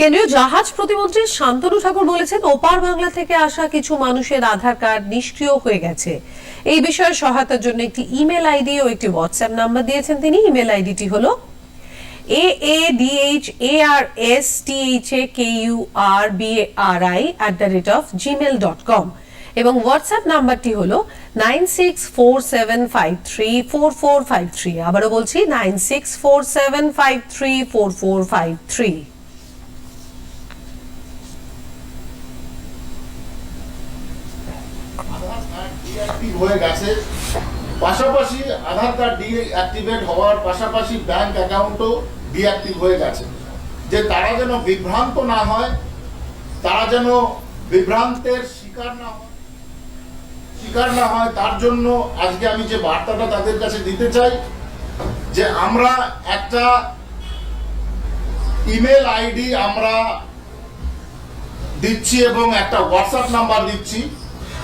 কেন্দ্রীয় জাহাজ প্রতিমন্ত্রী শান্তনু ঠাকুর বলেছেন, ওপার বাংলা থেকে আসা কিছু মানুষের আধার কার্ড নিষ্ক্রিয় হয়ে গেছে। এই বিষয়ে সহায়তার জন্য একটি ইমেল আইডি ও একটি হোয়াটসঅ্যাপ নাম্বার দিয়েছেন তিনি। ইমেল আইডিটি হলো A A D H A R S T H A K U R B R I at the rate of Gmail dot com এবং হোয়াটসঅ্যাপ নাম্বারটি হলো nine six four seven five three four four five three আবারও বলছি nine six four seven five three four four five three Aadhaar card deactive পাশাপাশি Aadhaar card deactivate হওয়ার পাশাপাশি bank অ্যাকাউন্টও deactive হয়ে গেছে। যে তারা যেন বিভ্রান্ত না হয়, তারা যেন বিভ্রান্তের শিকার না হয়, শিকার না হয়, তার জন্য আজকে আমি যে বার্তাটা তাদের কাছে দিতে চাই, যে আমরা একটা ইমেল আইডি আমরা দিচ্ছি এবং একটা হোয়াটসঅ্যাপ নাম্বার দিচ্ছি।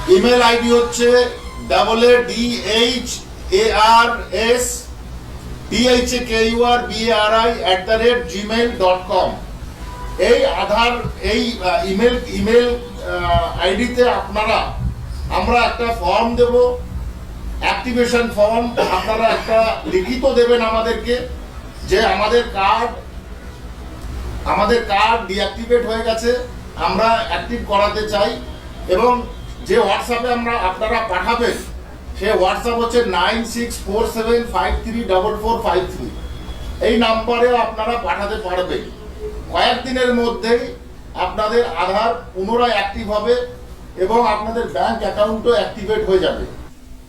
ইমেল আইডি হচ্ছে double A D H A R S D H A K U R B R I at the rate Gmail dot com এই আধার এই ইমেল ইমেল আইডিতে আপনারা আমরা একটা ফর্ম দেব অ্যাক্টিভেশন ফর্ম আপনারা একটা লিখিত দেবেন আমাদেরকে যে আমাদের কার্ড আমাদের কার্ড ডিঅ্যাক্টিভেট হয়ে গেছে আমরা অ্যাক্টিভ করাতে চাই এবং যে হোয়াটসঅ্যাপে আমরা আপনারা পাঠাবেন, সে হোয়াটসঅ্যাপ হচ্ছে nine six four seven five three double four five three এই নাম্বারে আপনারা পাঠাতে পারবেন। কয়েকদিনের মধ্যেই আপনাদের আধার পুনরায় অ্যাক্টিভ হবে এবং আপনাদের ব্যাঙ্ক অ্যাকাউন্টও অ্যাক্টিভেট হয়ে যাবে।